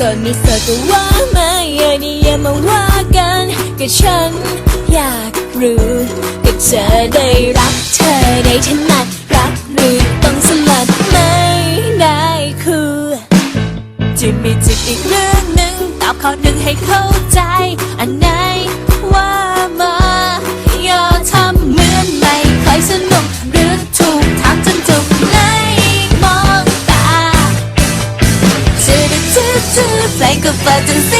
สดไม่โสดก็ว่ามาอย่าได้อย่ามาว่ากันก็ฉันอยากรู้ก็เธอได้รักเธอได้ถนัดรักหรือต้องสลัดไม่ได้คือจะมีจิตอีกเรื่องหนึ่งตอบข้อหนึ่งให้เข้าใจ อันไหนว่ามา ดจืดจื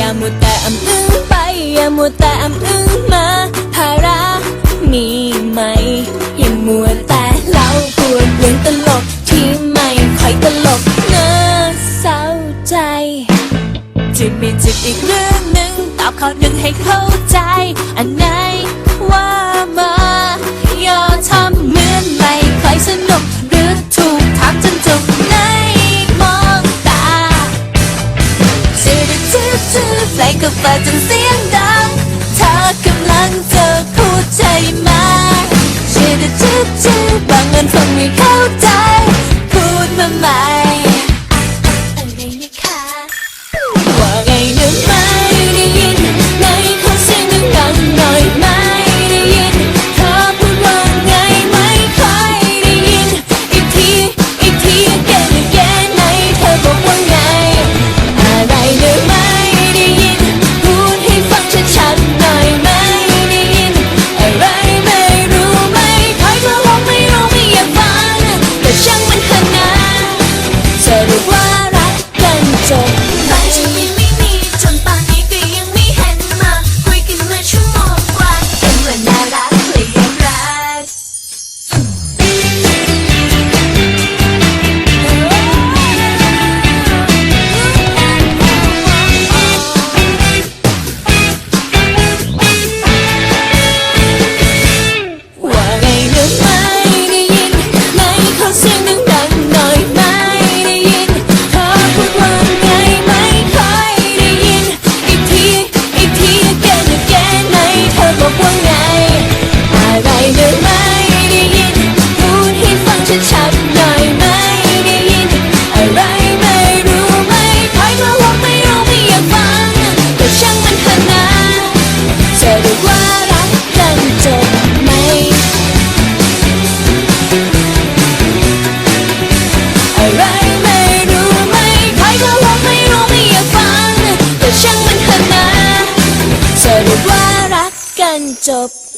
อย่ามัวแต่อำอึ้งไป อย่ามัวแต่อำอึ้งมาภาระมีไหม อย่ามัวแต่เล่าปวดเรื่องตลกที่ไม่ค่อยตลกเน่าเศร้าใจจะมีจิตอีกเรื่องหนึ่งตอบข้อหนึ่งให้เข้าใจ อันไหนว่ามา ลงก็เปิดจนเสียงดังเธอกำลังจะพูดใจมาจืดจืดจืดบางเงินฟังไม่เข้าใจ What's up?